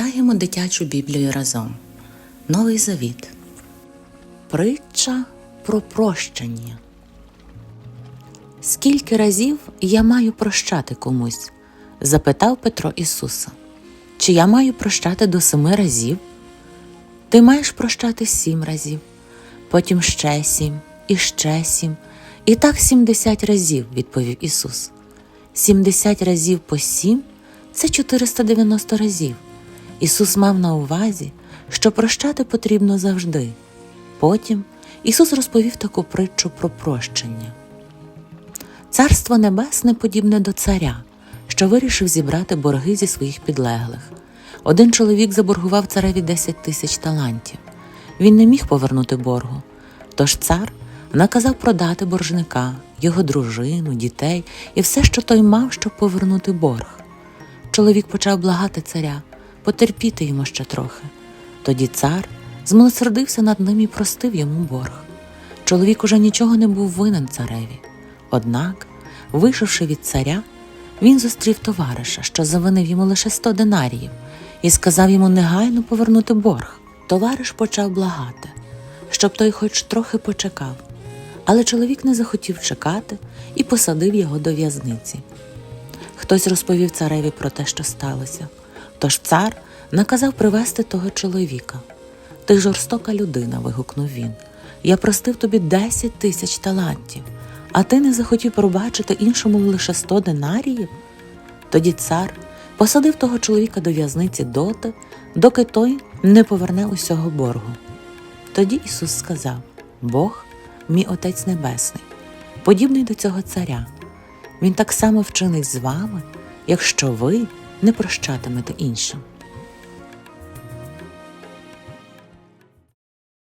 Читаємо дитячу Біблію разом. Новий Завіт. Притча про прощення. Скільки разів я маю прощати комусь? запитав Петро Ісуса. Чи я маю прощати до семи разів? Ти маєш прощати сім разів, потім ще сім, і ще сім, і так сімдесят разів, відповів Ісус. Сімдесят разів по сім це 490 разів. Ісус мав на увазі, що прощати потрібно завжди. Потім Ісус розповів таку притчу про прощення. Царство Небесне подібне до царя, що вирішив зібрати борги зі своїх підлеглих. Один чоловік заборгував цареві 10 тисяч талантів. Він не міг повернути боргу. Тож цар наказав продати боржника, його дружину, дітей і все, що той мав, щоб повернути борг. Чоловік почав благати царя, потерпіти йому ще трохи. Тоді цар змилосердився над ним і простив йому борг. Чоловік уже нічого не був винен цареві. Однак, вийшовши від царя, він зустрів товариша, що завинив йому лише сто динаріїв, і сказав йому негайно повернути борг. Товариш почав благати, щоб той хоч трохи почекав. Але чоловік не захотів чекати і посадив його до в'язниці. Хтось розповів цареві про те, що сталося. Тож цар наказав привезти того чоловіка. Ти жорстока людина, вигукнув він. Я простив тобі десять тисяч талантів, а ти не захотів пробачити іншому лише сто динаріїв? Тоді цар посадив того чоловіка до в'язниці доти, доки той не поверне усього боргу. Тоді Ісус сказав: Бог, мій Отець Небесний, подібний до цього царя. Він так само вчинить з вами, якщо ви не прощатимете іншим.